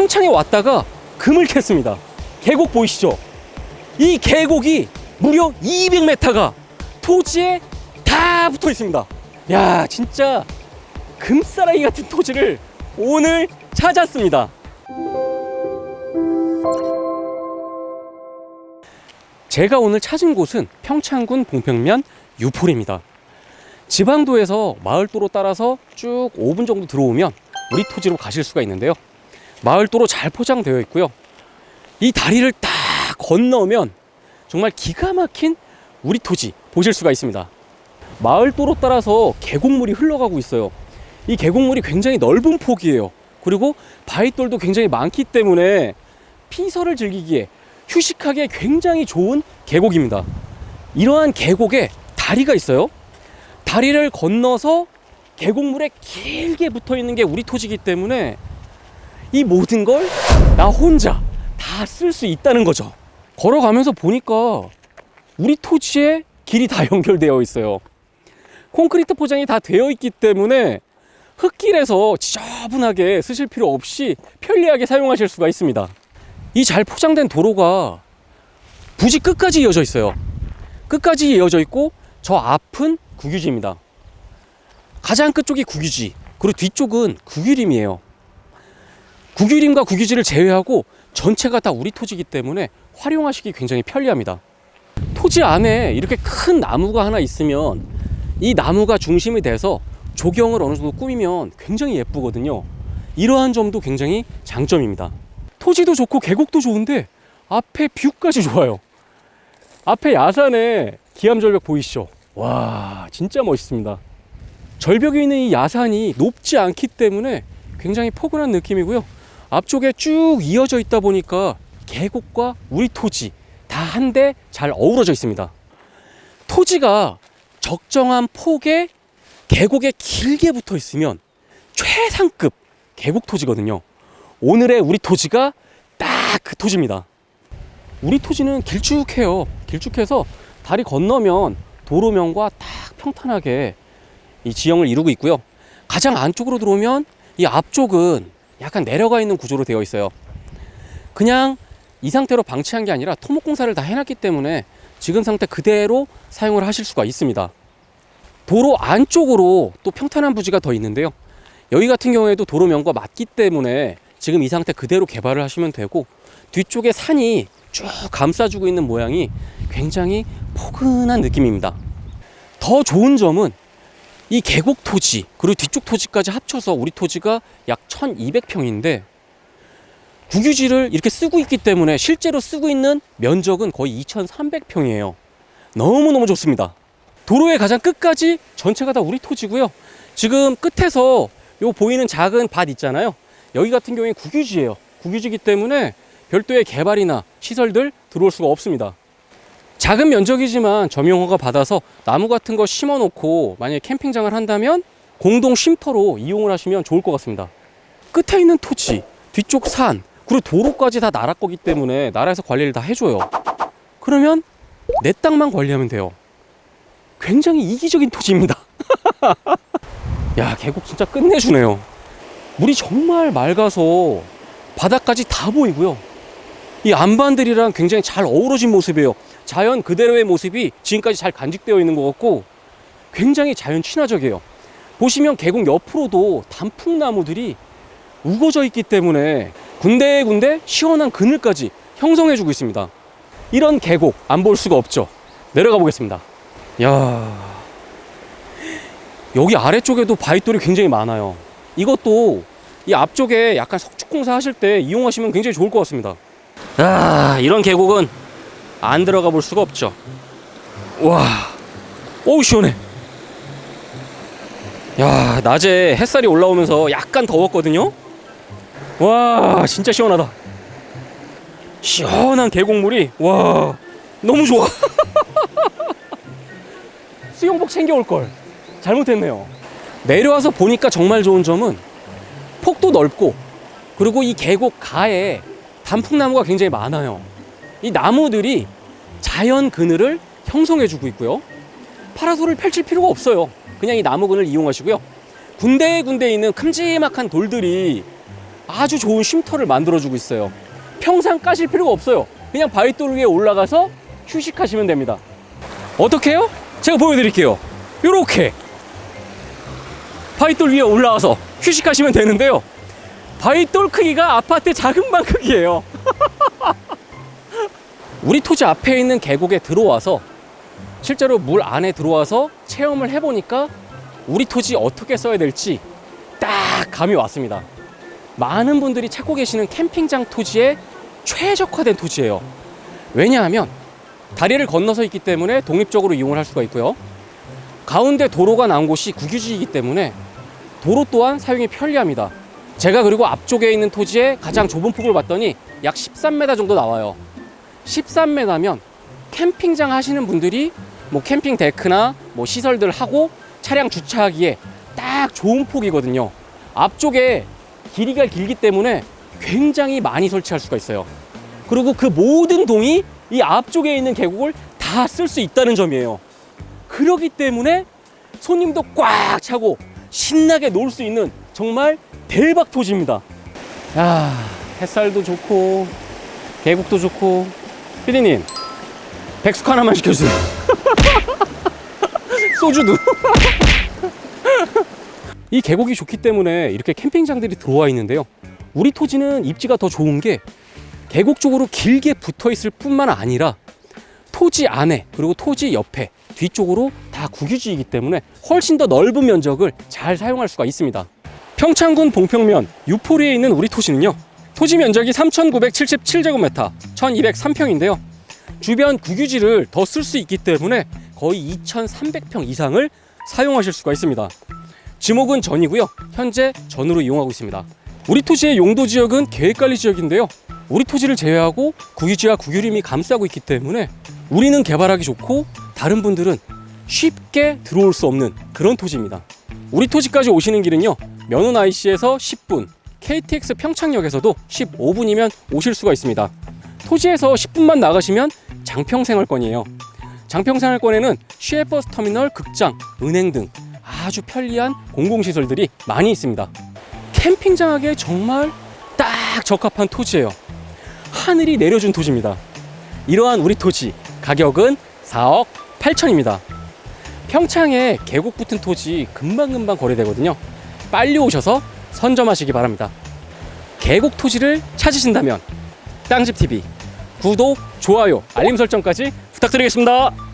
평창에 왔다가 금을 캤습니다. 계곡 보이시죠? 이 계곡이 무려 200m가 토지에 다 붙어 있습니다. 야, 진짜 금사라기 같은 토지를 오늘 찾았습니다. 제가 오늘 찾은 곳은 평창군 봉평면 유폴입니다. 지방도에서 마을도로 따라서 쭉 5분 정도 들어오면 우리 토지로 가실 수가 있는데요. 마을도로 잘 포장되어 있고요. 이 다리를 딱 건너면 정말 기가 막힌 우리 토지 보실 수가 있습니다. 마을도로 따라서 계곡물이 흘러가고 있어요. 이 계곡물이 굉장히 넓은 폭이에요. 그리고 바위돌도 굉장히 많기 때문에 피서를 즐기기에 휴식하기에 굉장히 좋은 계곡입니다. 이러한 계곡에 다리가 있어요. 다리를 건너서 계곡물에 길게 붙어 있는 게 우리 토지이기 때문에 이 모든 걸 나 혼자 다 쓸 수 있다는 거죠. 걸어가면서 보니까 우리 토지에 길이 다 연결되어 있어요. 콘크리트 포장이 다 되어 있기 때문에 흙길에서 지저분하게 쓰실 필요 없이 편리하게 사용하실 수가 있습니다. 이 잘 포장된 도로가 부지 끝까지 이어져 있어요. 끝까지 이어져 있고 저 앞은 국유지입니다. 가장 끝쪽이 국유지, 그리고 뒤쪽은 국유림이에요. 국유림과 국유지를 제외하고 전체가 다 우리 토지이기 때문에 활용하시기 굉장히 편리합니다. 토지 안에 이렇게 큰 나무가 하나 있으면 이 나무가 중심이 돼서 조경을 어느 정도 꾸미면 굉장히 예쁘거든요. 이러한 점도 굉장히 장점입니다. 토지도 좋고 계곡도 좋은데 앞에 뷰까지 좋아요. 앞에 야산에 기암절벽 보이시죠? 와, 진짜 멋있습니다. 절벽에 있는 이 야산이 높지 않기 때문에 굉장히 포근한 느낌이고요. 앞쪽에 쭉 이어져 있다 보니까 계곡과 우리 토지 다 한데 잘 어우러져 있습니다. 토지가 적정한 폭에 계곡에 길게 붙어 있으면 최상급 계곡 토지거든요. 오늘의 우리 토지가 딱 그 토지입니다. 우리 토지는 길쭉해요. 길쭉해서 다리 건너면 도로면과 딱 평탄하게 이 지형을 이루고 있고요. 가장 안쪽으로 들어오면 이 앞쪽은 약간 내려가 있는 구조로 되어 있어요. 그냥 이 상태로 방치한 게 아니라 토목 공사를 다 해놨기 때문에 지금 상태 그대로 사용을 하실 수가 있습니다. 도로 안쪽으로 또 평탄한 부지가 더 있는데요. 여기 같은 경우에도 도로면과 맞기 때문에 지금 이 상태 그대로 개발을 하시면 되고 뒤쪽에 산이 쭉 감싸주고 있는 모양이 굉장히 포근한 느낌입니다. 더 좋은 점은 이 계곡 토지 그리고 뒤쪽 토지까지 합쳐서 우리 토지가 약 1200평인데 국유지를 이렇게 쓰고 있기 때문에 실제로 쓰고 있는 면적은 거의 2300평이에요. 너무너무 좋습니다. 도로의 가장 끝까지 전체가 다 우리 토지고요. 지금 끝에서 요 보이는 작은 밭 있잖아요. 여기 같은 경우에 국유지예요. 국유지기 때문에 별도의 개발이나 시설들 들어올 수가 없습니다. 작은 면적이지만 점용 허가 받아서 나무 같은 거 심어 놓고 만약에 캠핑장을 한다면 공동 쉼터로 이용을 하시면 좋을 것 같습니다. 끝에 있는 토지, 뒤쪽 산, 그리고 도로까지 다 나라 거기 때문에 나라에서 관리를 다 해줘요. 그러면 내 땅만 관리하면 돼요. 굉장히 이기적인 토지입니다. 야, 계곡 진짜 끝내주네요. 물이 정말 맑아서 바닥까지 다 보이고요. 이 안반들이랑 굉장히 잘 어우러진 모습이에요. 자연 그대로의 모습이 지금까지 잘 간직되어 있는 것 같고 굉장히 자연 친화적이에요. 보시면 계곡 옆으로도 단풍나무들이 우거져 있기 때문에 군데군데 시원한 그늘까지 형성해주고 있습니다. 이런 계곡 안 볼 수가 없죠. 내려가 보겠습니다. 야 여기 아래쪽에도 바위돌이 굉장히 많아요. 이것도 이 앞쪽에 약간 석축공사 하실 때 이용하시면 굉장히 좋을 것 같습니다. 아, 이런 계곡은 안 들어가 볼 수가 없죠. 와, 오우 시원해. 야, 낮에 햇살이 올라오면서 약간 더웠거든요. 와, 진짜 시원하다. 시원한 계곡물이 와, 너무 좋아. 수영복 챙겨올 걸. 잘못했네요. 내려와서 보니까 정말 좋은 점은 폭도 넓고 그리고 이 계곡 가에 단풍나무가 굉장히 많아요. 이 나무들이 자연 그늘을 형성해주고 있고요. 파라솔을 펼칠 필요가 없어요. 그냥 이 나무 그늘 이용하시고요. 군데군데 있는 큼지막한 돌들이 아주 좋은 쉼터를 만들어주고 있어요. 평상 까실 필요가 없어요. 그냥 바위돌 위에 올라가서 휴식하시면 됩니다. 어떻게 해요? 제가 보여드릴게요. 요렇게 바위돌 위에 올라와서 휴식하시면 되는데요. 바위돌 크기가 아파트 작은 방 크기예요. 우리 토지 앞에 있는 계곡에 들어와서 실제로 물 안에 들어와서 체험을 해보니까 우리 토지 어떻게 써야 될지 딱 감이 왔습니다. 많은 분들이 찾고 계시는 캠핑장 토지에 최적화된 토지예요. 왜냐하면 다리를 건너서 있기 때문에 독립적으로 이용을 할 수가 있고요. 가운데 도로가 나온 곳이 국유지이기 때문에 도로 또한 사용이 편리합니다. 제가 그리고 앞쪽에 있는 토지에 가장 좁은 폭을 봤더니 약 13m 정도 나와요. 13m면 캠핑장 하시는 분들이 뭐 캠핑 데크나 뭐 시설들 하고 차량 주차하기에 딱 좋은 폭이거든요. 앞쪽에 길이가 길기 때문에 굉장히 많이 설치할 수가 있어요. 그리고 그 모든 동이 이 앞쪽에 있는 계곡을 다 쓸 수 있다는 점이에요. 그러기 때문에 손님도 꽉 차고 신나게 놀 수 있는 정말 대박 토지입니다. 야, 햇살도 좋고 계곡도 좋고 피디님 백숙 하나만 시켜주세요. 소주도. 이 계곡이 좋기 때문에 이렇게 캠핑장들이 들어와 있는데요. 우리 토지는 입지가 더 좋은 게 계곡 쪽으로 길게 붙어 있을 뿐만 아니라 토지 안에 그리고 토지 옆에 뒤쪽으로 다 국유지이기 때문에 훨씬 더 넓은 면적을 잘 사용할 수가 있습니다. 평창군 봉평면 유포리에 있는 우리 토지는요. 토지 면적이 3,977제곱미터, 1,203평인데요. 주변 국유지를 더 쓸 수 있기 때문에 거의 2,300평 이상을 사용하실 수가 있습니다. 지목은 전이고요. 현재 전으로 이용하고 있습니다. 우리 토지의 용도 지역은 계획관리 지역인데요. 우리 토지를 제외하고 국유지와 국유림이 감싸고 있기 때문에 우리는 개발하기 좋고 다른 분들은 쉽게 들어올 수 없는 그런 토지입니다. 우리 토지까지 오시는 길은요. 면원 IC에서 10분, KTX 평창역에서도 15분이면 오실 수가 있습니다. 토지에서 10분만 나가시면 장평생활권이에요. 장평생활권에는 시외버스 터미널, 극장, 은행 등 아주 편리한 공공시설들이 많이 있습니다. 캠핑장 하기에 정말 딱 적합한 토지예요. 하늘이 내려준 토지입니다. 이러한 우리 토지 가격은 4억 8천입니다. 평창에 계곡 붙은 토지 금방금방 거래되거든요. 빨리 오셔서 선점하시기 바랍니다. 계곡 토지를 찾으신다면 땅집TV 구독, 좋아요, 알림 설정까지 부탁드리겠습니다.